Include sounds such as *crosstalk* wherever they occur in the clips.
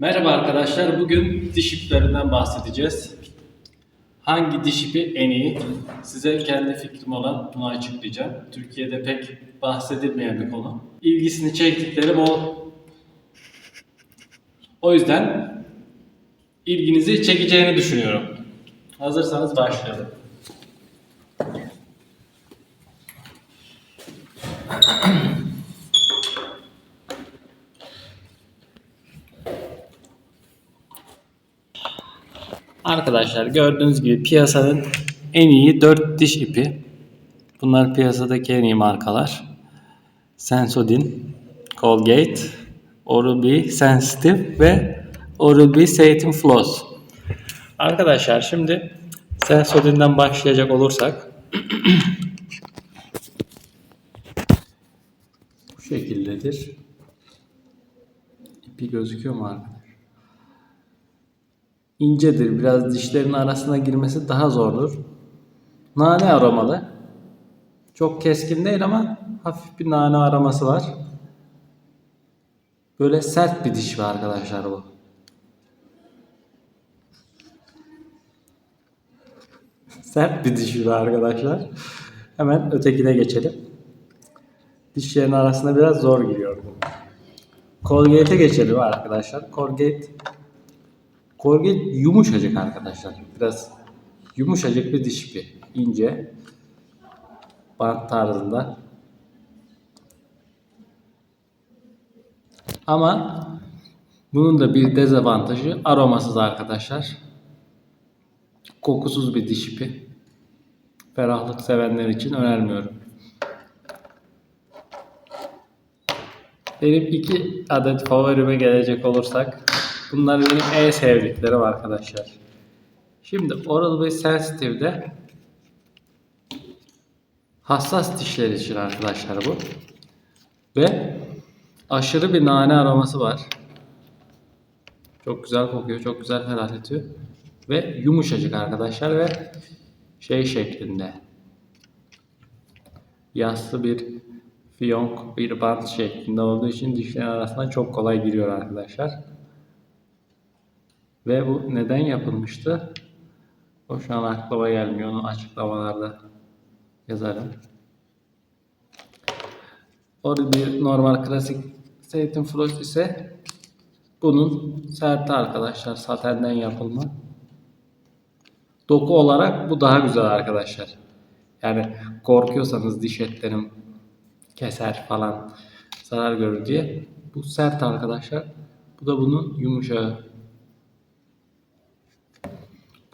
Merhaba arkadaşlar. Bugün diş iplerinden bahsedeceğiz. Hangi diş ipi en iyi? Size kendi fikrim olan bunu açıklayacağım. Türkiye'de pek bahsedilmeyen bir konu. İlgisini çektiklerim o. O yüzden ilginizi çekeceğini düşünüyorum. Hazırsanız başlayalım. Arkadaşlar gördüğünüz gibi piyasanın en iyi 4 diş ipi. Bunlar piyasadaki en iyi markalar. Sensodyne, Colgate, Oral-B Sensitive ve Oral-B Satin Floss. Arkadaşlar şimdi Sensodyne'den başlayacak olursak *clears throat* bu şekildedir. İpi gözüküyor mu arkadaşlar? İncedir. Biraz dişlerin arasına girmesi daha zordur. Nane aromalı. Çok keskin değil ama hafif bir nane aroması var. Böyle sert bir diş var arkadaşlar bu. *laughs* sert bir diş var arkadaşlar. Hemen ötekine geçelim. Dişlerin arasına biraz zor giriyor bu. Colgate'e geçelim arkadaşlar. Colgate Colgate yumuşacık arkadaşlar. Biraz yumuşacık bir diş ipi. ince bant tarzında. Ama bunun da bir dezavantajı aromasız arkadaşlar. Kokusuz bir diş ipi. Ferahlık sevenler için önermiyorum. Benim iki adet favorime gelecek olursak Bunlar benim en sevdiklerim arkadaşlar. Şimdi Oral-B Sensitive'de hassas dişler için arkadaşlar bu. Ve aşırı bir nane aroması var. Çok güzel kokuyor, çok güzel ferahlatıyor. Ve yumuşacık arkadaşlar ve şey şeklinde. Yassı bir fiyonk, bir bant şeklinde olduğu için dişlerin arasına çok kolay giriyor arkadaşlar. Ve bu neden yapılmıştı? O şu an aklıma gelmiyor. Onu açıklamalarda yazarım. Orada bir normal klasik Satin Frost ise bunun serti arkadaşlar. Satenden yapılma. Doku olarak bu daha güzel arkadaşlar. Yani korkuyorsanız diş etlerim keser falan zarar görür diye. Bu sert arkadaşlar. Bu da bunun yumuşağı.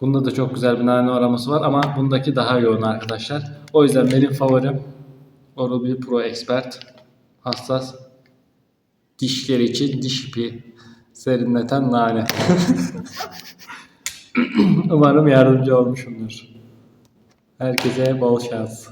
Bunda da çok güzel bir nane aroması var ama bundaki daha yoğun arkadaşlar. O yüzden benim favorim Oral-B Pro Expert. Hassas dişler için diş ipi serinleten nane. *laughs* Umarım yardımcı olmuşumdur. Herkese bol şans.